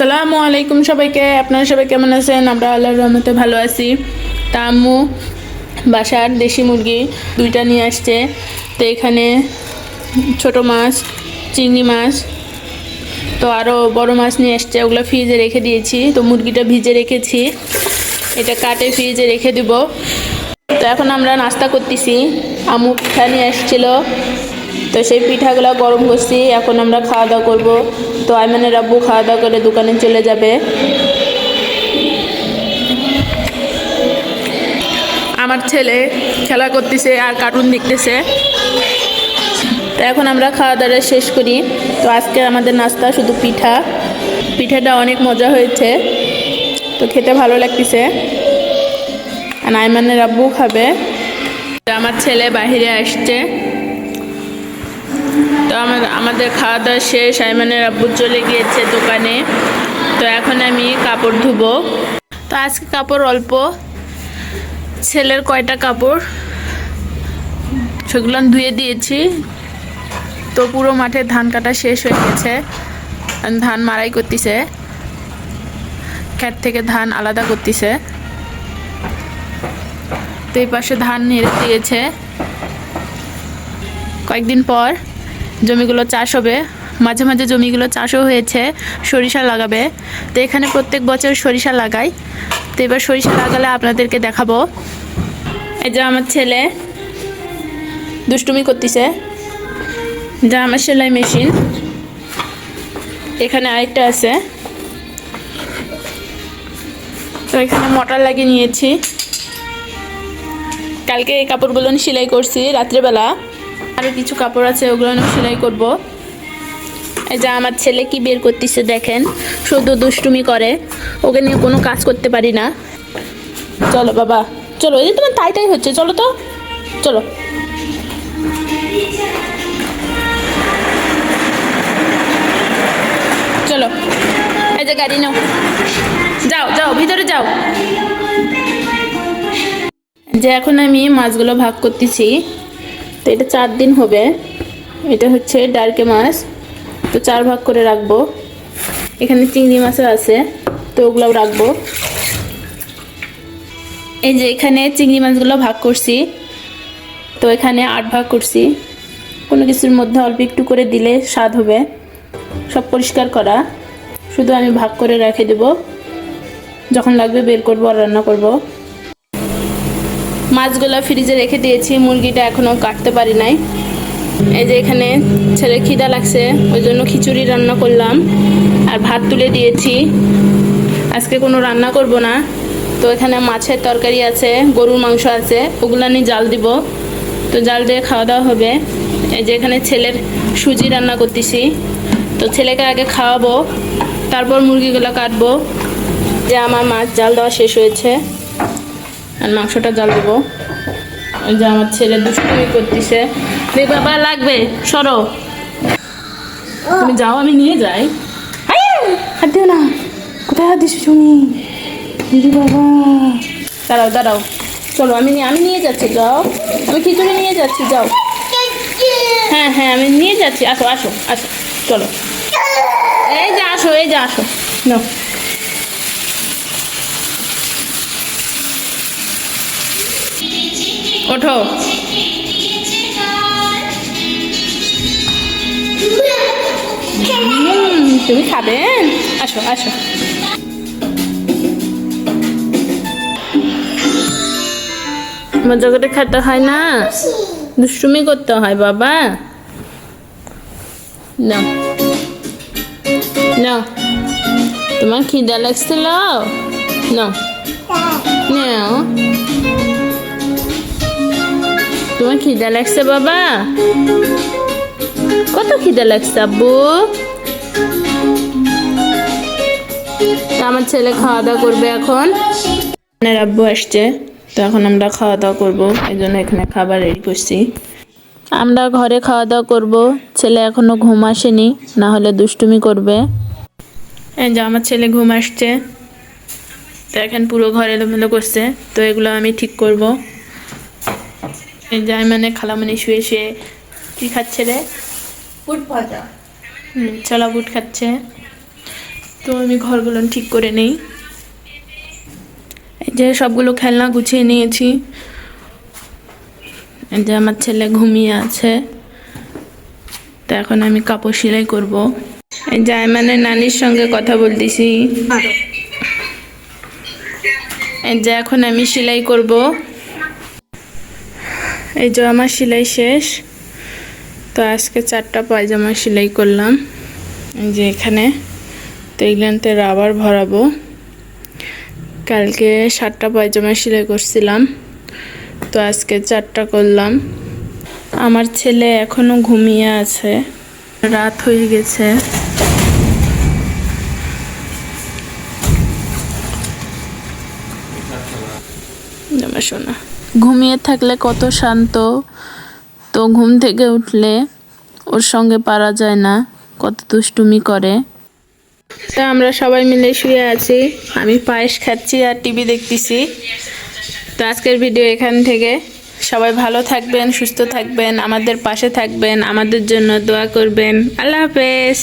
আসসালামু আলাইকুম সবাইকে। আপনারা সবাই কেমন আছেন? আমরা আল্লাহর রহমতে ভালো আছি। তা আম্মু, বাসার দেশি মুরগি দুইটা নিয়ে আসছে। তো এখানে ছোট মাছ, চিংড়ি মাছ, তো আরও বড় মাছ নিয়ে আসছে। ওগুলো ফ্রিজে রেখে দিয়েছি। তো মুরগিটা ভিজে রেখেছি। এটা কাটে ফ্রিজে রেখে দিব। তো এখন আমরা নাস্তা করতেছি। আম্মু পিঠা নিয়ে আসছিল। তো সেই পিঠাগুলো গরম করছি, এখন আমরা খাওয়া দাওয়া করব। তো আইমানের আব্বু খাওয়া দাওয়া করে দোকানে চলে যাবে। আমার ছেলে খেলা করতেছে আর কার্টুন দেখতেছে। তো এখন আমরা খাওয়া দাওয়া শেষ করি। তো আজকে আমাদের নাস্তা শুধু পিঠা। পিঠাটা অনেক মজা হয়েছে। তো খেতে ভালো লাগতেছে। আর আইমানের আব্বু খাবে। আমার ছেলে বাহিরে আসছে। তো আমাদের খাওয়া দাওয়া শেষ আইমানের আব্বু চলে গিয়েছে দোকানে। তো এখন আমি কাপড় ধুবো। তো আজকে কাপড় অল্প। ছেলের কয়টা কাপড়? সেগুলো ধুয়ে দিয়েছি। তো পুরো মাঠে ধান কাটা শেষ হয়ে গেছে। ধান মারাই করতেছে। খ্যাট থেকে ধান আলাদা করতেছে। তো এই পাশে ধান নেড়ে দিয়েছে। কয়েকদিন পর জমিগুলো চাষ হবে। মাঝে মাঝে জমিগুলো চাষও হয়েছে, সরিষা লাগাবে। তো এখানে প্রত্যেক বছর সরিষা লাগাই। তো এবার সরিষা লাগালে আপনাদেরকে দেখাবো। এই যে আমার ছেলে দুষ্টুমি করতেছে। যা আমার সেলাই মেশিন। এখানে আরেকটা আছে। তো এখানে মোটর লাগিয়ে নিয়েছি। কালকে এই কাপড়গুলো সেলাই করছি রাত্রেবেলা। আরও কিছু কাপড় আছে, ওগুলো আমি সেলাই করব। এই যে আমার ছেলে কি বের করতেছে দেখেন, শুধু দুষ্টুমি করে, ওকে নিয়ে কোনো কাজ করতে পারি না। চলো বাবা, চলো, এই যে তোমার তাই তাই হচ্ছে, চলো তো, চলো। চলো, এই যে গাড়ি নাও। যাও যাও, ভিতরে যাও। যে এখন আমি মাছগুলো ভাগ করতেছি তো এটা চার দিন হবে। এটা হচ্ছে ডার্কে মাছ। তো চার ভাগ করে রাখব। এখানে চিংড়ি মাছও আছে, তো ওগুলোও রাখব। এই যে এখানে চিংড়ি মাছগুলো ভাগ করছি, তো এখানে আট ভাগ করছি। কোনো কিছুর মধ্যে অল্প একটু করে দিলে স্বাদ হবে। সব পরিষ্কার করা। শুধু আমি ভাগ করে রেখে দেব। যখন লাগবে বের করব আর রান্না করব। মাছগুলো ফ্রিজে রেখে দিয়েছি, মুরগিটা এখনও কাটতে পারি নাই। এই যে এখানে ছেলে খিদা লাগছে, ওই জন্য খিচুড়ি রান্না করলাম। আর ভাত তুলে দিয়েছি। আজকে কোনো রান্না করব না। তো এখানে মাছের তরকারি আছে, গরুর মাংস আছে, ওগুলো আমি জাল দিব। তো জাল দিয়ে খাওয়া দাওয়া হবে। এই যে এখানে ছেলের সুজি রান্না করতেছি। তো ছেলেকে আগে খাওয়াবো, তারপর মুরগিগুলো কাটবো। যে আমার মাছ জাল দেওয়া শেষ হয়েছে। আর মাংসটা জাল দেবো। ওই যে আমার ছেলে দুষ্টুমি করতেছে। রে বাবা লাগবে সরো। তুমি যাও আমি নিয়ে যাই। হাত দিও না। কোথায় হাত দিছো তুমি? দিদি বাবা। দাঁড়াও দাঁড়াও। চলো আমি আমি নিয়ে যাচ্ছি যাও। আমি খিচুড়ি নিয়ে যাচ্ছি যাও। হ্যাঁ হ্যাঁ আমি নিয়ে যাচ্ছি। আসো আসো আসো। চলো। এই যে আসো এই যে আসো। নাও। ওঠো। তুমি খাবে আসো আসো। মজা করে খেতে হয় না। দুষ্টুমি করতে হয় বাবা। না। না। তোমার খিদা লাগছিল? না। নাও তোমার খিদা লাগছে বাবা? কত খিদা লাগছে আব্বু? আমার ছেলে খাওয়া দাওয়া করবে এখন। আব্বু আসছে তো এখন আমরা খাওয়া দাওয়া করব এই জন্য এখানে খাবার রেডি করছি। আমরা ঘরে খাওয়া দাওয়া করব ছেলে এখনও ঘুম আসেনি না হলে দুষ্টুমি করবে। এই যে আমার ছেলে ঘুম আসছে তো এখন পুরো ঘর এলোমেলো করছে তো এগুলো আমি ঠিক করব। এই যে মানে খালামণি শুয়ে শুয়ে কি খাচ্ছে রে? ফুট ভাজা। হুম, ছোলা বুট খাচ্ছে। তো আমি ঘরগুলো ঠিক করে নেই। এই যে সবগুলো খেলনা গুছিয়ে নিয়েছি। এই যে আমার ছেলে ঘুমিয়ে আছে। তো এখন আমি কাপড় সেলাই করব। এই যে আয়মানের নানির সঙ্গে কথা বলতেছি। এই যে এখন আমি সেলাই করব। এই যে আমার সেলাই শেষ। তো আজকে চারটা পায়জামা সেলাই করলাম। যে এখানে তো এগুলোতে রাবার ভরাবো। কালকে সাতটা পায়জামা সেলাই করছিলাম। তো আজকে চারটা করলাম। আমার ছেলে এখনও ঘুমিয়ে আছে। রাত হয়ে গেছে। আমার শোনা ঘুমিয়ে থাকলে কত শান্ত। তো ঘুম থেকে উঠলে ওর সঙ্গে পারা যায় না, কত দুষ্টুমি করে। তা আমরা সবাই মিলে শুয়ে আছি। আমি পায়েস খাচ্ছি আর টিভি দেখতেছি। তো আজকের ভিডিও এখান থেকে। সবাই ভালো থাকবেন, সুস্থ থাকবেন, আমাদের পাশে থাকবেন, আমাদের জন্য দোয়া করবেন। আল্লাহ হাফেজ।